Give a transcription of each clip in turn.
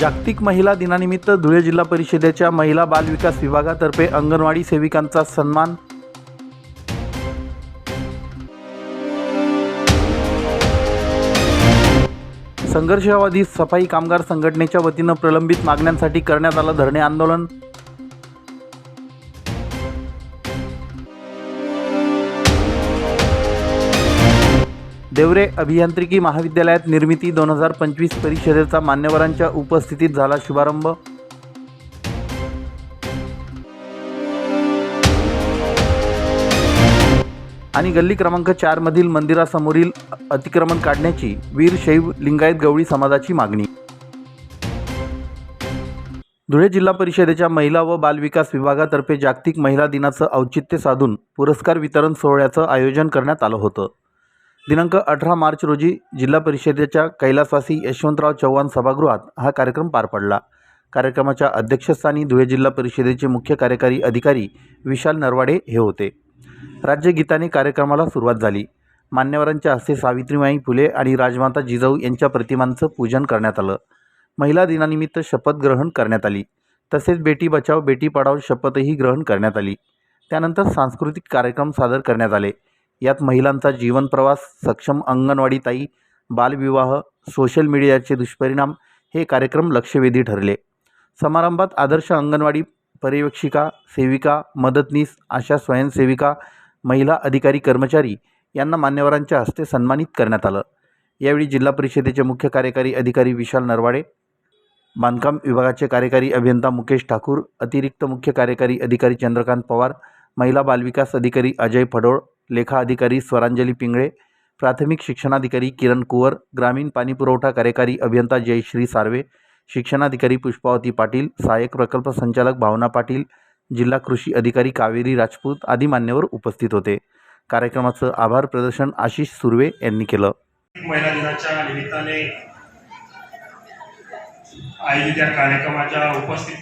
जागतिक महिला दिनानिमित्त धुळे जिल्हा परिषदेच्या महिला बाल विकास विभागातर्फे अंगणवाडी सेविकांचा सन्मान. संघर्षवादी सफाई कामगार संघटनेच्या वतीनं प्रलंबित मागण्यांसाठी करण्यात आलं धरणे आंदोलन. देवरे अभियांत्रिकी महाविद्यालयात निर्मिती दोन हजार पंचवीस परिषदेचा मान्यवरांच्या उपस्थितीत झाला शुभारंभ. आणि गल्ली क्रमांक चारमधील मंदिरासमोरील अतिक्रमण काढण्याची वीर शैव लिंगायत गवळी समाजाची मागणी. धुळे जिल्हा परिषदेच्या महिला व बालविकास विभागातर्फे जागतिक महिला दिनाचं औचित्य साधून पुरस्कार वितरण सोहळ्याचं आयोजन करण्यात आलं होतं. दिनांक अठरा मार्च रोजी जिल्हा परिषदेच्या कैलासवासी यशवंतराव चव्हाण सभागृहात हा कार्यक्रम पार पडला. कार्यक्रमाच्या अध्यक्षस्थानी धुळे जिल्हा परिषदेचे मुख्य कार्यकारी अधिकारी विशाल नरवाडे हे होते. राज्यगीताने कार्यक्रमाला सुरुवात झाली. मान्यवरांच्या हस्ते सावित्रीमाई फुले आणि राजमाता जिजाऊ यांच्या प्रतिमांचं पूजन करण्यात आलं. महिला दिनानिमित्त शपथ ग्रहण करण्यात आली. तसेच बेटी बचाव बेटी पढाव शपथही ग्रहण करण्यात आली. त्यानंतर सांस्कृतिक कार्यक्रम सादर करण्यात आले. यात महिलांचा जीवन प्रवास सक्षम अंगणवाडी ताई बालविवाह सोशल मीडियाचे दुष्परिणाम हे कार्यक्रम लक्षवेधी ठरले. समारंभात आदर्श अंगणवाडी पर्यवेक्षिका सेविका मदतनीस आशा स्वयंसेविका महिला अधिकारी कर्मचारी यांना मान्यवरांच्या हस्ते सन्मानित करण्यात आलं. यावेळी जिल्हा परिषदेचे मुख्य कार्यकारी अधिकारी विशाल नरवाडे बांधकाम विभागाचे कार्यकारी अभियंता मुकेश ठाकूर अतिरिक्त मुख्य कार्यकारी अधिकारी चंद्रकांत पवार महिला बालविकास अधिकारी अजय फडोळ लेखा अधिकारी स्वरांजली पिंगळे प्राथमिक शिक्षणाधिकारी किरण कुवर ग्रामीण पाणीपुरवठा कार्यकारी अभियंता जयश्री सार्वे शिक्षणाधिकारी पुष्पावती पाटील सहाय्यक प्रकल्प संचालक भावना पाटील जिल्हा कृषी अधिकारी कावेरी राजपूत आदी मान्यवर उपस्थित होते. कार्यक्रमाचं आभार प्रदर्शन आशिष सुर्वे यांनी केलं. महिला दिनाच्या निमित्ताने आयोजित या कार्यक्रमाच्या उपस्थित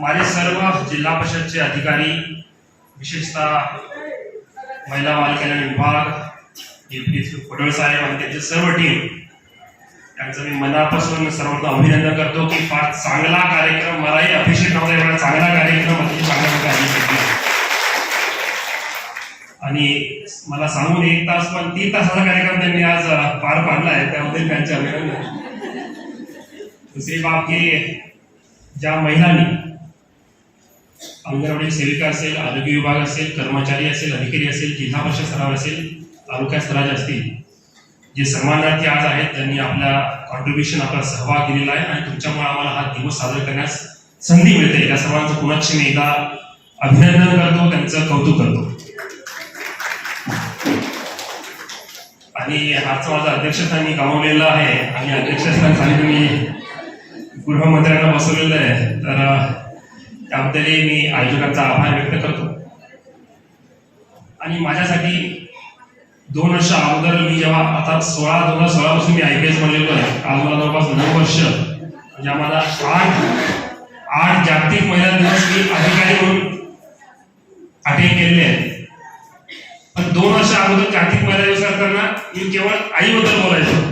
माझे सर्व जिल्हा परिषदचे अधिकारी विशेषतः महिला बाल विभाग डिप्टी पटोळे साहेब आणि त्यांचे सर्व टीम त्यांचं मी मनापासून सर्वांना अभिनंदन करतो की फार चांगला कार्यक्रम मलाही अभिषेक नव्हता एवढा चांगला कार्यक्रम अतिशय चांगल्या प्रकारे आणि मला सांगून एक तास पण तीन तासाचा कार्यक्रम त्यांनी आज पार पाडला आहे त्यामध्ये त्यांचे अभिनंदन. दुसरी बाब की ज्या महिलांनी अंगणवाडी सेविका असेल आरोग्य विभाग असेल कर्मचारी असेल अधिकारी असेल जिल्हा परिषद स्तरावर असेल तालुका स्तराचे असतील जे सन्मानार्थी आज आहेत त्यांनी आपल्या कॉन्ट्रीब्युशन आपला सहभाग दिलेला आहे आणि तुमच्यामुळे आम्हाला हा दिवस साजरा करण्यास संधी मिळते. या सर्वांचं पुनश्च मी एकदा अभिनंदन करतो त्यांचं कौतुक करतो. आणि आजचं माझा अध्यक्षस्थानी गमावलेलं आहे. आणि अध्यक्षस्थान सांगितलं मी गृहमंत्र्यांना बसवलेलं आहे. तर त्याबद्दलही मी आयोजकांचा आभार व्यक्त करतो. आणि माझ्यासाठी दोन वर्ष अगोदर मी जेव्हा आता सोळा दोन हजार सोळा पासून मी आय पी एस बनलेलो आहे. आज मला जवळपास नऊ वर्ष. म्हणजे आम्हाला आठ आठ जागतिक महिला दिवस मी अधिकारी म्हणून अटेंड केलेले आहेत. पण दोन वर्ष अगोदर जागतिक महिला दिवस करताना मी केवळ आईबद्दल बोलायचो.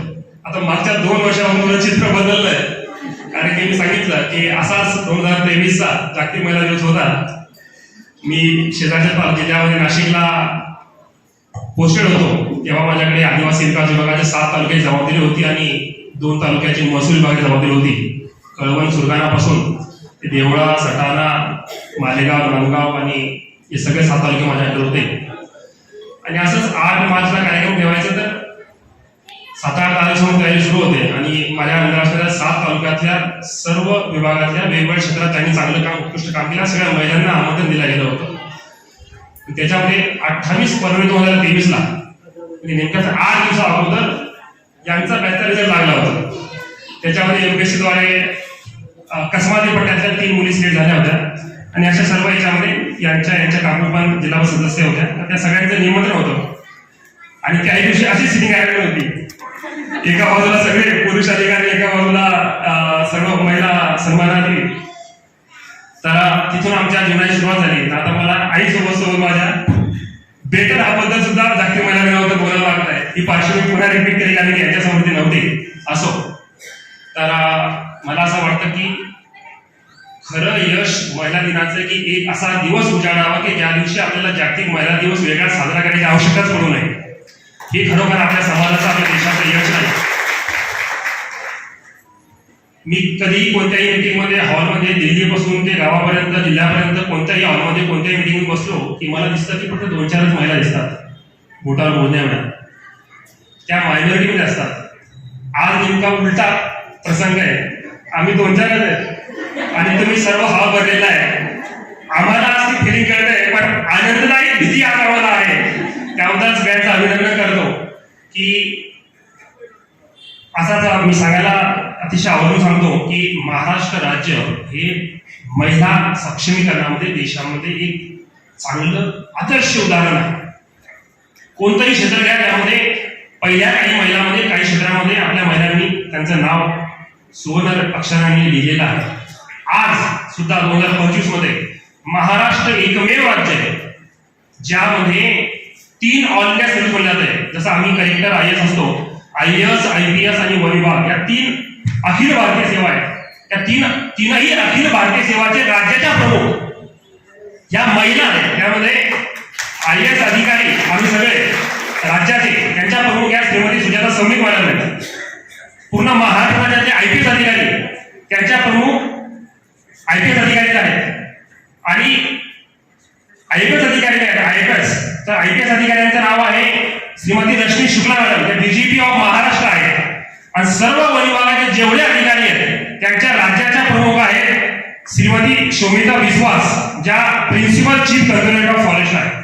आता मागच्या दोन वर्षामध्ये चित्र बदललंय. कारण की मी सांगितलं की असाच दोन हजार तेवीसचा जागतिक महिला दिवस होता. मी शेजारच्या तालु- जिल्ह्यामध्ये नाशिकला पोस्टेड होतो तेव्हा माझ्याकडे आदिवासी विकास विभागाच्या सात तालुक्याची जबाबदारी होती आणि दोन तालुक्याची महसूल विभागाची जबाबदारी होती. कळवण सुरगाणापासून ते देवळा सटाणा मालेगाव नांदगाव आणि हे सगळे सात तालुके माझ्याकडे होते. आणि असंच आठ मार्चला कार्यक्रम ठेवायचा तर सात आठ तारखेपासून तयारी सुरू होते आणि माझ्या अंडर असलेल्या सात तालुक्यातल्या सर्व विभागातल्या वेगवेगळ्या क्षेत्रात त्यांनी चांगलं काम उत्कृष्ट काम केलं. सगळ्या महिलांना आमंत्रण दिलं गेलं होतं. त्याच्यामध्ये अठ्ठावीस फरवरी दोन हजार तेवीसला म्हणजे नेमक्याच आठ दिवसा अगोदर यांचा बॅचचा रिझल्ट लागला होता. त्याच्यामध्ये एमपीएससीद्वारे कसमाती पट्ट्यातल्या तीन मुली सिलेक्ट झाल्या होत्या. आणि अशा सर्व याच्यामध्ये यांच्या यांच्या काकू जिल्हा सदस्य होत्या. त्या सगळ्यांचं निमंत्रण होतं. आणि त्याही दिवशी अशी सिटिंग अरेंजमेंट होती. एका बाजूला सगळे पुरुष अधिकारी एका बाजूला सर्व महिला सन्मानार्थी तर तिथून आमच्या जीवनाची सुरुवात झाली. आता मला आई सोबत सोबत माझ्या बेटर हा बद्दल सुद्धा जागतिक महिला दिनाबद्दल बोलायला लागत आहे. ही पार्श्वभूमी पुन्हा रिपीट केली कारण की यांच्यासमोर ती नव्हती. असो. तर मला असं वाटतं की खरं यश महिला दिनाचं की एक असा दिवस उजाडावा की ज्या दिवशी आपल्याला जागतिक महिला दिवस वेगळा साजरा करण्याची आवश्यकताच पडू नये. हे खरोखर आपल्या समाजाचं आपल्या देशाचं यश नाही. मी कधीही कोणत्याही मिटिंगमध्ये हॉलमध्ये दिल्लीपासून ते गावापर्यंत जिल्ह्यापर्यंत कोणत्याही हॉलमध्ये कोणत्याही मिटिंग बसलो की मला दिसतं की फक्त दोन चारच महिला दिसतात. बोटावर बोलण्या एवढ्या त्या मायनॉरिटीमध्ये असतात. आज नेमका उलटा प्रसंग आहे. आम्ही दोन चारच आहेत. आणि तुम्ही सर्व हवा भरलेला आहे. आम्हाला आज ती फिलिंग कळत आहे पण आनंददायी भीती आज आम्हाला आहे. त्याबद्दल सगळ्यांचं अभिनंदन. की असाच मी सांगायला अतिशय आवडून सांगतो की महाराष्ट्र राज्य हे महिला सक्षमीकरणामध्ये देशामध्ये एक चांगलं आदर्श उदाहरण आहे. कोणतंही क्षेत्र घ्या त्यामध्ये पहिल्या काही महिलांमध्ये काही क्षेत्रामध्ये आपल्या महिलांनी त्यांचं नाव सुवर्ण अक्षरांनी लिहिलेलं आहे. आज सुद्धा दोन हजार पंचवीसमध्ये महाराष्ट्र एकमेव राज्य आहे ज्यामध्ये तीन ऑल इंडिया सर्व्हिस बनले जाते जसं आम्ही कलेक्टर आय एस असतो I S I P S आणि वन या तीन अखिल भारतीय सेवा आहेत. त्या तीन तीनही अखिल भारतीय सेवाचे राज्याच्या प्रमुख. या महिला आहेत. त्यामध्ये आय एस अधिकारी आम्ही सगळे राज्याचे त्यांच्या प्रमुख या श्रीमती सुजाता सौमिक मॅडम आहेत. पूर्ण महाराष्ट्र राज्याचे आय पी एस अधिकारी त्यांच्या प्रमुख आय पी एस अधिकारी आहेत. आणि आय पी एस अधिकारी आहेत आय पी एस. तर आय पी एस अधिकाऱ्यांचं नाव आहे श्रीमती रश्मी शुक्ला मॅडम त्या डीजीपी ऑफ महाराष्ट्र आहेत आणि सर्व वन जेवढे अधिकारी आहेत त्यांच्या राज्याच्या प्रमुख आहेत श्रीमती शोमिता विश्वास ज्या principal chief consultant of forest आहेत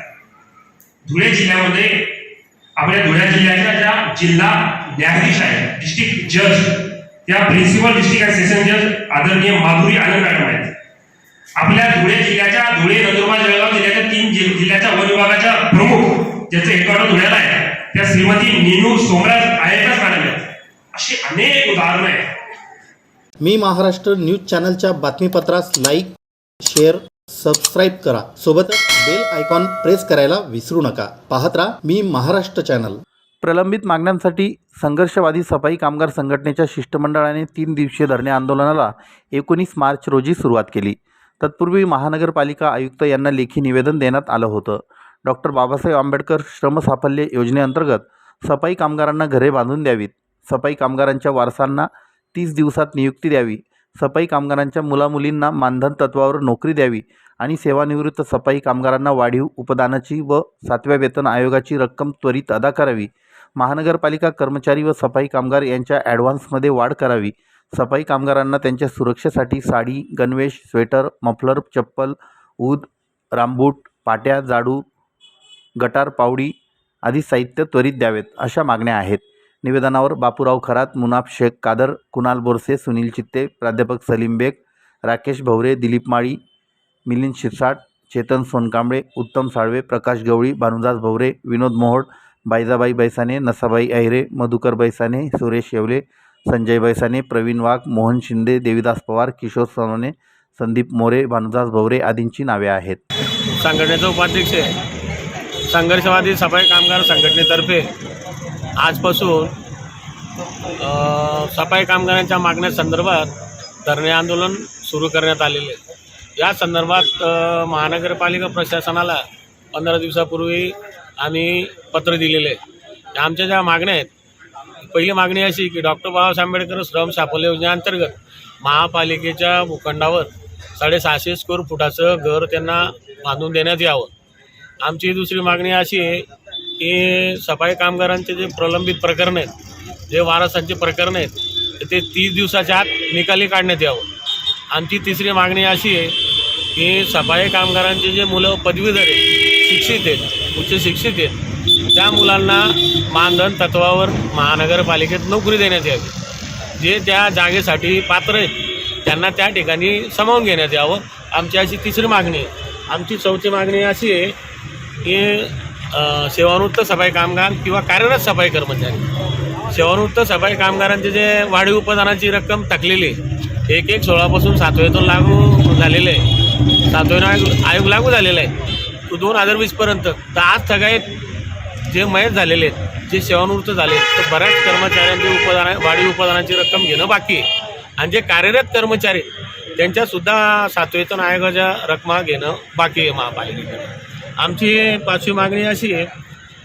धुळे जिल्ह्यामध्ये आपल्या धुळे जिल्ह्याच्या ज्या जिल्हा न्यायाधीश आहेत डिस्ट्रिक्ट जज त्या प्रिन्सिपल डिस्ट्रिक्ट अँड सेशन जज आदरणीय माधुरी आनंद मॅडम आहेत. आपल्या धुळे जिल्ह्याच्या धुळे नंदुरबार जळगाव जिल्ह्याच्या तीन जि- जिल्ह्याच्या वन विभागाच्या प्रमुख ज्याचे हेडक्वार्टर धुळ्याला आहे त्या Shrimati Ninu Somraj I S madam आहेत. अशी अनेक उदाहरणं आहेत. मी महाराष्ट्र न्यूज चॅनलच्या बातमीपत्रास लाईक शेअर सबस्क्राईब करा. सोबतच बेल आयकॉन प्रेस करायला विसरू नका. पाहत राहा मी महाराष्ट्र चॅनल. प्रलंबित मागण्यांसाठी संघर्षवादी सफाई कामगार संघटनेच्या शिष्टमंडळाने तीन दिवसीय धरणे आंदोलनाला एकोणीस मार्च रोजी सुरुवात केली. तत्पूर्वी महानगरपालिका आयुक्त यांना लेखी निवेदन देण्यात आलं होतं. डॉक्टर बाबासाहेब आंबेडकर श्रमसाफल्य योजनेअंतर्गत सफाई कामगारांना घरे बांधून द्यावीत. सफाई कामगारांच्या वारसांना तीस दिवसात नियुक्ती द्यावी. सफाई कामगारांच्या मुलामुलींना मानधन तत्वावर नोकरी द्यावी आणि सेवानिवृत्त सफाई कामगारांना वाढीव उपदानाची व सातव्या वेतन आयोगाची रक्कम त्वरित अदा करावी. महानगरपालिका कर्मचारी व सफाई कामगार यांच्या ॲडव्हान्समध्ये वाढ करावी. सफाई कामगारांना त्यांच्या सुरक्षेसाठी साडी गणवेश स्वेटर मफलर चप्पल ऊद रामबूट पाट्या जाडू गटार पावडी आदी साहित्य त्वरित द्यावेत अशा मागण्या आहेत. निवेदनावर बापूराव खरात मुनाफ शेख कादर कुणाल बोरसे सुनील चित्ते प्राध्यापक सलीम बेग राकेश भवरे दिलीप माळी मिलिंद शिरसाट चेतन सोनकांबळे उत्तम साळवे प्रकाश गवळी भानुदास भवरे विनोद मोहोड बायजाबाई बैसाने नसाबाई अहिरे मधुकर बैसाने सुरेश येवले संजय बैसाने प्रवीण वाघ मोहन शिंदे देविदास पवार किशोर सोनवणे संदीप मोरे भानुदास भवरे आदींची नावे आहेत. संघटनेचा उपाध्यक्ष आहे. संघर्षवादी सफाई कामगार संघटनेतर्फे आजपासून सफाई कामगारांच्या मागण्यासंदर्भात धरणे आंदोलन सुरू करण्यात आलेले या संदर्भात महानगरपालिका प्रशासनाला पंधरा दिवसापूर्वी आम्ही पत्र दिलेले आमच्या ज्या मागण्या आहेत पहिली मागणी अशी की डॉक्टर बाबासाहेब आंबेडकर श्रम साफल्य योजनेअंतर्गत महापालिकेच्या भूखंडावर साडेसहाशे स्क्वेअर फुटाचं घर त्यांना बांधून देण्यात यावं. आमची दुसरी मागणी अशी आहे की सफाई कामगारांचे जे प्रलंबित प्रकरण आहेत जे वारसांचे प्रकरण आहेत ते तीस दिवसाच्या आत निकाली काढण्यात यावं. आमची तिसरी मागणी अशी आहे की सफाई कामगारांचे जे मुलं पदवीधर आहेत शिक्षित आहेत उच्च शिक्षित आहेत त्या मुलांना मानधन तत्वावर महानगरपालिकेत नोकरी देण्यात यावी. जे त्या जागेसाठी पात्र आहेत त्यांना त्या ठिकाणी सामावून घेण्यात यावं. आमची अशी तिसरी मागणी आहे. आमची चौथी मागणी अशी आहे की सेवानिवृत्त सफाई कामगार किंवा कार्यरत सफाई कर्मचारी. सेवानिवृत्त सफाई कामगारांचे जे वाढीव उपदानाची रक्कम टाकलेली आहे एक एक सोळापासून सातवेतून लागू झालेले आहे. सातवे आयोग आयोग लागू झालेला आहे. तो दोन हजार वीसपर्यंत तर आज सगळ्यात जे मयत झालेले आहेत जे सेवानिवृत्त झाले आहेत, तर बऱ्याच कर्मचाऱ्यांची उपदाना वाढीव उपदानाची रक्कम घेणं बाकी आहे. आणि जे कार्यरत कर्मचारी त्यांच्यासुद्धा सातवेतन आयोगाच्या रकमा घेणं बाकी आहे महापालिकेकडे. आमची पाचवी मागणी अशी आहे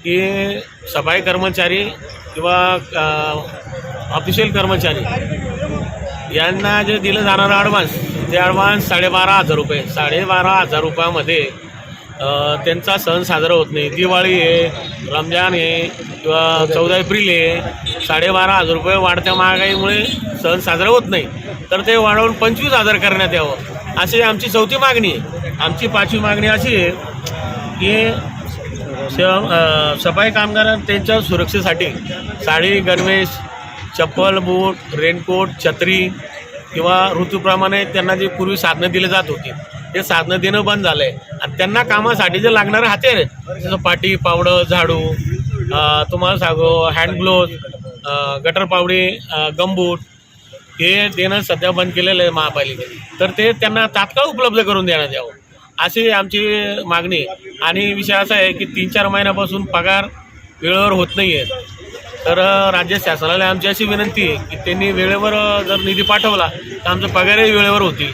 की सफाई कर्मचारी किंवा ऑफिशियल कर्मचारी यांना जे दिलं जाणारं ॲडव्हान्स ते ॲडव्हान्स साडेबारा हजार रुपये साडेबारा हजार रुपयामध्ये त्यांचा सण साजरा होत नाही. दिवाळी आहे रमजान आहे किंवा चौदा एप्रिल आहे साडेबारा हजार रुपये वाढत्या महागाईमुळे सण साजरा होत नाही. तर ते वाढवून पंचवीस हजार करण्यात यावं. अशी आमची चौथी मागणी आहे. आमची पाचवी मागणी अशी आहे की सफाई कामगार त्यांच्या सुरक्षेसाठी साडी गणवेश चप्पल बूट रेनकोट छत्री किंवा ऋतूप्रमाणे त्यांना जे पूर्वी साधनं दिली जात होती. ते साधनं देणं बंद झालं आहे आणि त्यांना कामासाठी जे लागणारे हत्यार आहेत. जसं पाटी पावडं झाडू तुम्हाला सांगू हँड ग्लोव्ज गटर पावडी गमबूट हे देणं सध्या बंद केलेलं आहे महापालिकेने. तर ते त्यांना तात्काळ उपलब्ध करून देण्यात यावं. अशी आमची मागणी. आणि विषय असा आहे की तीन चार महिन्यापासून पगार वेळेवर होत नाही आहे तर राज्य शासनाला आमची अशी विनंती आहे की त्यांनी वेळेवर जर निधी पाठवला तर आमचं पगारही वेळेवर होती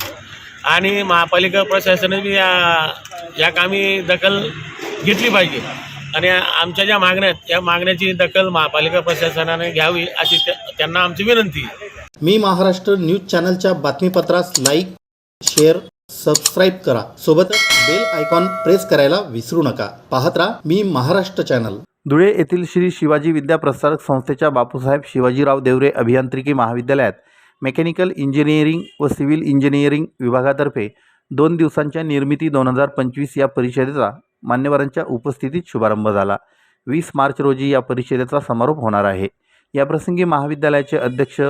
आणि महापालिका प्रशासनाने बी या या कामी दखल घेतली पाहिजे. आणि आमच्या ज्या मागण्या आहेत या मागण्याची दखल महापालिका प्रशासनाने घ्यावी अशी त्या- त्यांना आमची विनंती मी महाराष्ट्र न्यूज चॅनलच्या बातमीपत्रास लाईक शेअर सबस्क्राईब करा. सोबतच बेल आयकॉन प्रेस करायला विसरू नका. पाहत राहा मी महाराष्ट्र चॅनल. धुळे येथील श्री शिवाजी विद्या प्रसारक संस्थेच्या बापूसाहेब शिवाजीराव देवरे अभियांत्रिकी महाविद्यालयात मेकॅनिकल इंजिनिअरिंग व सिव्हिल इंजिनिअरिंग विभागातर्फे दोन दिवसांच्या निर्मिती दोन हजार पंचवीस या परिषदेचा मान्यवरांच्या उपस्थितीत शुभारंभ झाला. वीस मार्च रोजी या परिषदेचा समारोप होणार आहे. याप्रसंगी महाविद्यालयाचे अध्यक्ष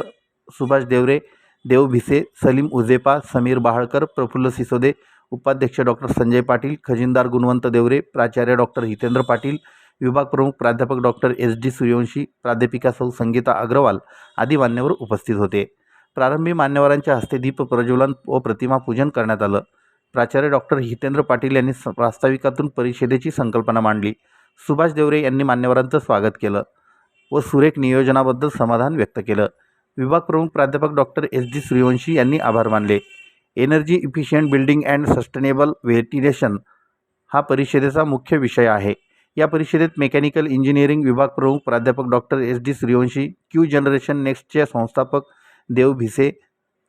सुभाष देवरे देव भिसे सलीम उजेपा समीर बहाळकर प्रफुल्ल सिसोदे उपाध्यक्ष डॉक्टर संजय पाटील खजिनदार गुणवंत देवरे प्राचार्य डॉक्टर हितेंद्र पाटील विभाग प्रमुख प्राध्यापक डॉक्टर एस डी सूर्यवंशी प्राध्यापिका सौ संगीता अग्रवाल आदी मान्यवर उपस्थित होते. प्रारंभी मान्यवरांच्या हस्ते दीप प्रज्वलन व प्रतिमा पूजन करण्यात आलं. प्राचार्य डॉक्टर हितेंद्र पाटील यांनी प्रास्ताविकातून परिषदेची संकल्पना मांडली. सुभाष देवरे यांनी मान्यवरांचं स्वागत केलं व सुरेख नियोजनाबद्दल समाधान व्यक्त केलं. विभाग प्रमुख प्राध्यापक डॉक्टर एस डी सूर्यवंशी यांनी आभार मानले. Energy efficient building and sustainable ventilation हा परिषदेचा मुख्य विषय आहे. या परिषदेत मेकॅनिकल इंजिनिअरिंग विभाग प्रमुख प्राध्यापक doctor S D Suryavanshi Q generation नेक्स्टचे संस्थापक देव भिसे.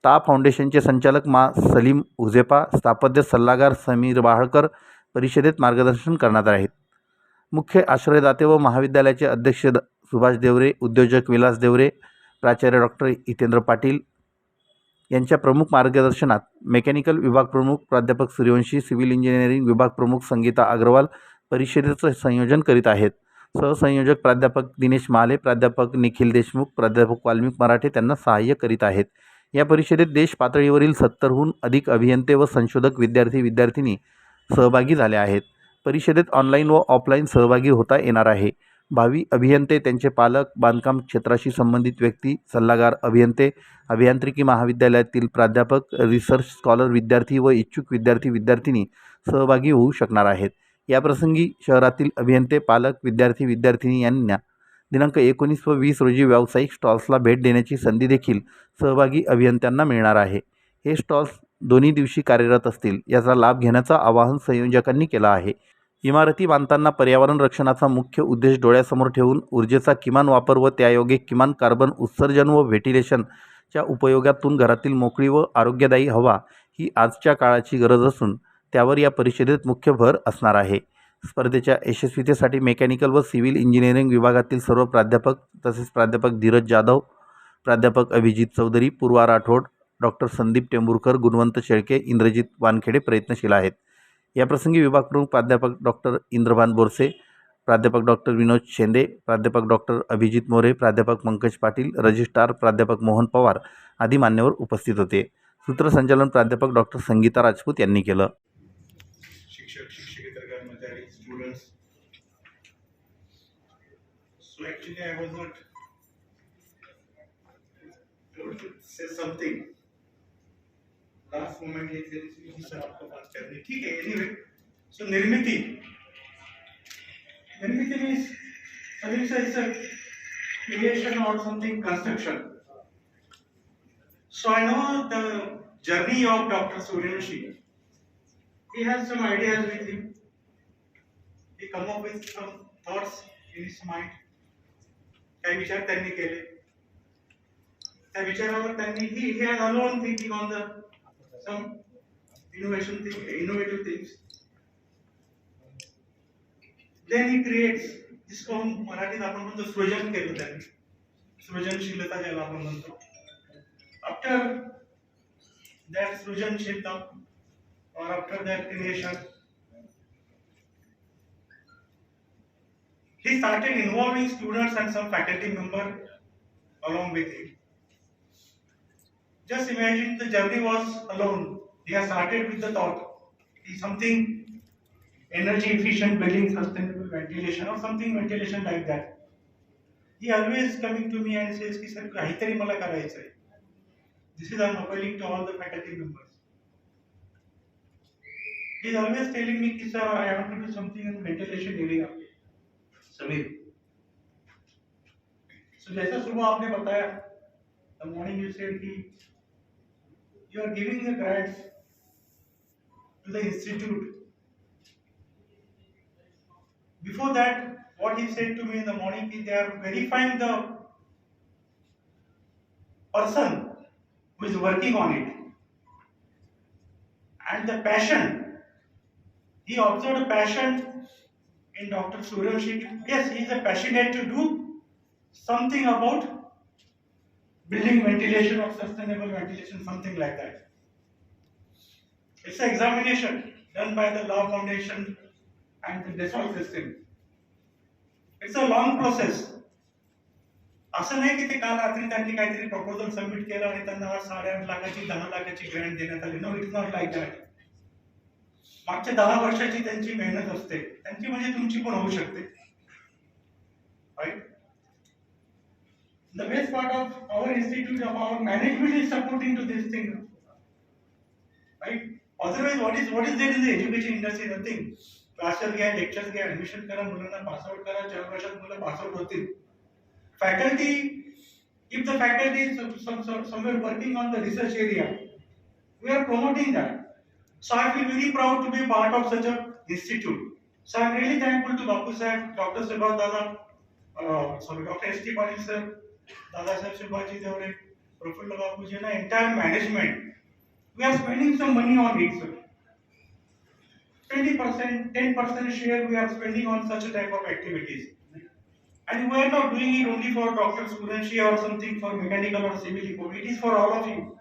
ता फाउंडेशनचे संचालक मा सलीम उजेपा स्थापत्य सल्लागार समीर बाहळकर परिषदेत मार्गदर्शन करणार आहेत. मुख्य आश्रयदाते व महाविद्यालयाचे अध्यक्ष द- सुभाष देवरे उद्योजक विलास देवरे प्राचार्य डॉक्टर हितेंद्र पाटील यांच्या प्रमुख मार्गदर्शनात मेकॅनिकल विभाग प्रमुख प्राध्यापक सूर्यवंशी सिव्हिल इंजिनिअरिंग विभाग प्रमुख संगीता अग्रवाल परिषदेचं संयोजन करीत आहेत. सहसंयोजक प्राध्यापक दिनेश माले प्राध्यापक निखिल देशमुख प्राध्यापक वाल्मिक मराठे त्यांना सहाय्य करीत आहेत. या परिषदेत देश पातळीवरील सत्तरहून अधिक अभियंते व संशोधक विद्यार्थी विद्यार्थिनी सहभागी झाले आहेत. परिषदेत ऑनलाईन व ऑफलाईन सहभागी होता येणार आहे. भावी अभियंते त्यांचे पालक बांधकाम क्षेत्राशी संबंधित व्यक्ती सल्लागार अभियंते अभियांत्रिकी महाविद्यालयातील प्राध्यापक रिसर्च स्कॉलर विद्यार्थी व इच्छुक विद्यार्थी विद्यार्थिनी सहभागी होऊ शकणार आहेत. याप्रसंगी शहरातील अभियंते पालक विद्यार्थी विद्यार्थिनी यांना दिनांक एकोणीस व वीस रोजी व्यावसायिक स्टॉल्सला भेट देण्याची संधी देखील सहभागी अभियंत्यांना मिळणार आहे. हे स्टॉल्स दोन्ही दिवशी कार्यरत असतील याचा लाभ घेण्याचं आवाहन संयोजकांनी केलं आहे. इमारती बांधताना पर्यावरण रक्षणाचा मुख्य उद्देश डोळ्यासमोर ठेवून ऊर्जेचा किमान वापर व त्यायोगे किमान कार्बन उत्सर्जन व व्हेंटिलेशनच्या उपयोगातून घरातील मोकळी व आरोग्यदायी हवा ही आजच्या काळाची गरज असून त्यावर या परिषदेत मुख्य भर असणार आहे. स्पर्धेच्या यशस्वीतेसाठी मेकॅनिकल व सिव्हिल इंजिनिअरिंग विभागातील सर्व प्राध्यापक तसेच प्राध्यापक धीरज जाधव प्राध्यापक अभिजित चौधरी पूर्वा राठोड डॉक्टर संदीप टेंबूरकर गुणवंत शेळके इंद्रजित वानखेडे प्रयत्नशील आहेत. याप्रसंगी विभागप्रमुख प्राध्यापक डॉक्टर इंद्रभान बोरसे प्राध्यापक डॉक्टर विनोद शेंदे प्राध्यापक डॉक्टर अभिजित मोरे प्राध्यापक पंकज पाटील रजिस्ट्रार प्राध्यापक मोहन पवार आदी मान्यवर उपस्थित होते. सूत्रसंचालन प्राध्यापक डॉक्टर संगीता राजपूत यांनी केलं. शिक्षक शिक्षकेतर कर्मचारी students so actually I was not say something last moment ये थे जी सर आपको बात करनी ठीक है एनीवे सो निर्मिती निर्मिती means So this is a creation or something construction. So I know the journey of Dr. Suryavanshi. He has some ideas with him. He come up with some thoughts in his mind. काही विचार त्यांनी केले त्या विचारावर त्यांनी ही he has alone thinking on the some innovation thing, innovative things. Then he creates जिसको हम मराठीत आपण म्हणतो सृजन केलं त्यांनी सृजनशीलता ज्याला आपण म्हणतो आफ्टर दॅट सृजनशीलता or after that activation. he started involving students and some faculty member along with him just imagine the journey was alone he has started with the thought is something energy efficient building sustainable ventilation or something ventilation like that he always coming to me and says की sir काहीतरी मला करायचं आहे this is I'm appealing to all the faculty members he is always telling me sir I want to do something in ventilation area Sameer so जैसा सुबह आपने बताया the morning you said कि you are giving the grants to the institute before that, what he said to me in the morning is they are verifying the person who is working on it. And the passion, he observed a passion in Dr. Suryavanshi. Yes, he is a passionate to do something about building ventilation or sustainable ventilation, something like that. It's an examination done by the Law Foundation and the decimal system. It's a long process. असं नाही की ते काल रात्री त्यांनी काहीतरी proposal submit केलं आणि त्यांना आज साडेआठ लाखाची दहा लाखाची ग्रँट देण्यात आली no it's not like that मागच्या दहा वर्षाची त्यांची मेहनत असते. त्यांची म्हणजे तुमची पण होऊ शकते. Right the best part of our institute of our management is supporting to this thing right otherwise what is what is there in education industry nothing classes घ्या लेक्चर्स घ्या ऍडमिशन करा मुलांना पासआउट करा चार वर्षात मुलं पासआउट होतील. Faculty if the faculty is working on the research area we are promoting So I feel very proud to be part of such a institute. So I'm really thankful to Bapu sir, Dr. Subha Dada, uh, sorry, Dr. S. T. Patil sir, Dada Sahib Subhaji Devre, Professor Bapu ji, and entire management. We are spending some money on it, sir. 20%, 10% share we are spending on such a type of activities. And we are not doing it only for Dr. Suranshi or something for mechanical or civil equipment. It is for all of you.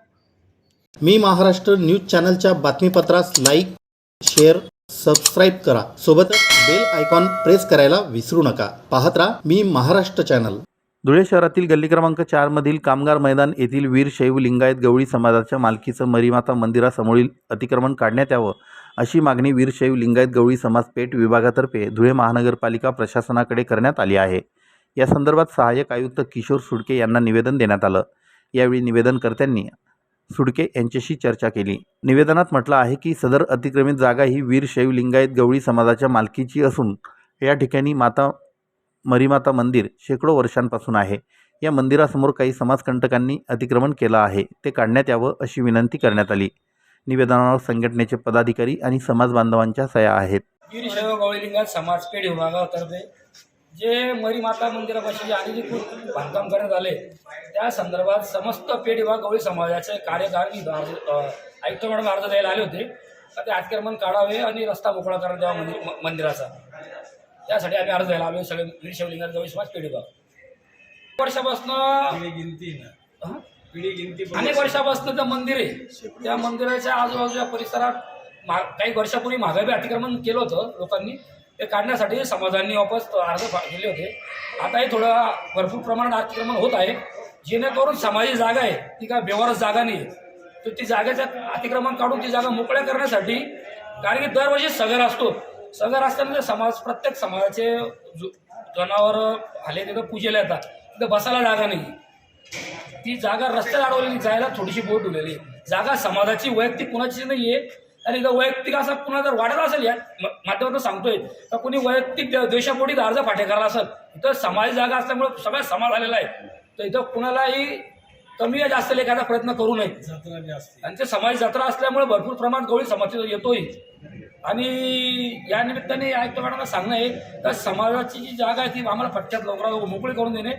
मी Maharashtra news चॅनलच्या बातमीपत्रास like share subscribe करा. सोबतच bell icon press करायला विसरू नका. पाहत राहा मी महाराष्ट्र चॅनल. धुळे शहरातील गल्ली क्रमांक चारमधील कामगार मैदान येथील वीर शैव लिंगायत गवळी समाजाच्या मालकीचं मरीमाता मंदिरासमोरील अतिक्रमण काढण्यात यावं अशी मागणी वीर शैव लिंगायत गवळी समाज पेठ विभागातर्फे धुळे महानगरपालिका प्रशासनाकडे करण्यात आली आहे. या संदर्भात सहाय्यक आयुक्त किशोर सुडके यांना निवेदन देण्यात आलं. यावेळी निवेदनकर्त्यांनी सुडके यांच्याशी चर्चा केली. निवेदनात म्हटलं आहे की सदर अतिक्रमित जागा ही वीर शैव लिंगायत गवळी समाजाच्या मालकीची असून या ठिकाणी माता मरीमाता मंदिर शेकडो वर्षांपासून आहे. या मंदिरासमोर काही समाजकंटकांनी अतिक्रमण केलं आहे. ते काढण्यात यावं अशी विनंती करण्यात आली. निवेदनावर संघटनेचे पदाधिकारी आणि समाज बांधवांच्या सह्या आहेत. वीरशैव गवळीलिंगात समाजपेठ विभागातर्फे जे मरी माता मंदिरापाशी जे अनधिकृत बांधकाम करण्यात आले त्या संदर्भात समस्त पेठ विभाग गवळी समाजाचे कार्यकारिणी आयुक्त मॅडम अर्ज द्यायला आले होते. ते अतिक्रमण काढावे आणि रस्ता मोकळा करण्यात यावा मंदिर मंदिराचा. त्यासाठी आम्ही अर्ज द्यायला आलो सगळे वीरशैव लिंगात गवळी समाज विभाग. वर्षापासून अनेक वर्षापासून ते मंदिर आहे त्या मंदिराच्या आजूबाजूच्या परिसरात मा काही वर्षापूर्वी मागे बी अतिक्रमण केलं होतं लोकांनी. ते काढण्यासाठी समाजांनी वापस अर्ज केले होते. आताही थोडं भरपूर प्रमाणात अतिक्रमण होत आहे. जेणेकरून समाजी जागा आहे ती काय व्यवहारच जागा नाही आहे. तर ती जागेचं अतिक्रमण काढून ती जागा मोकळ्या करण्यासाठी कारण की दरवर्षी सगर असतो. सगर असताना समाज प्रत्येक समाजाचे जु- जनावर आले तिथं पूजेला येतात. तिथं बसायला जागा नाही. ती जागा रस्त्यात अडवलेली जायला थोडीशी बोट उरलेली आहे. जागा समाजाची वैयक्तिक कुणाची नाही आहे आणि इथं वैयक्तिक असं पुन्हा जर वाढत असेल या माध्यमातून सांगतोय तर कोणी वैयक्तिक द्वेषापोटी जर अर्ज फाटे करायला असेल इथं समाज जागा असल्यामुळे सगळा समाज आलेला आहे. तर इथं कुणालाही कमी या जास्त लेखाचा प्रयत्न करू नये. आणि ते समाज जत्रा असल्यामुळे भरपूर प्रमाणात गवळी समाज येतोय. आणि या निमित्ताने आयुक्त सांगणं आहे तर समाजाची जी जागा आहे ती आम्हाला फटक्यात लवकरात मोकळी करून देणे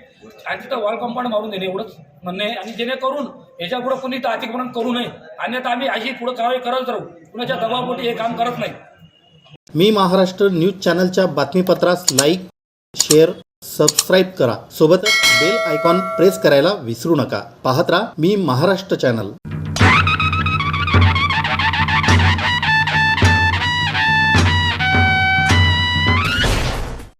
आणि तिथं वॉल कंपाऊंड मारून देणे एवढंच म्हणणं आहे. आणि जेणेकरून याच्यापुढे कुणी तर अतिक्रमण करू नये. अन्यथा आम्ही अशी पुढं कारवाई करत राहू. कुणाच्या दबावपोटी हे काम करत नाही. मी महाराष्ट्र न्यूज चॅनलच्या बातमीपत्रास लाईक शेअर सबस्क्राईब करा. सोबतच बेल आयकॉन प्रेस करायला विसरू नका. पाहत राहा मी महाराष्ट्र चॅनल.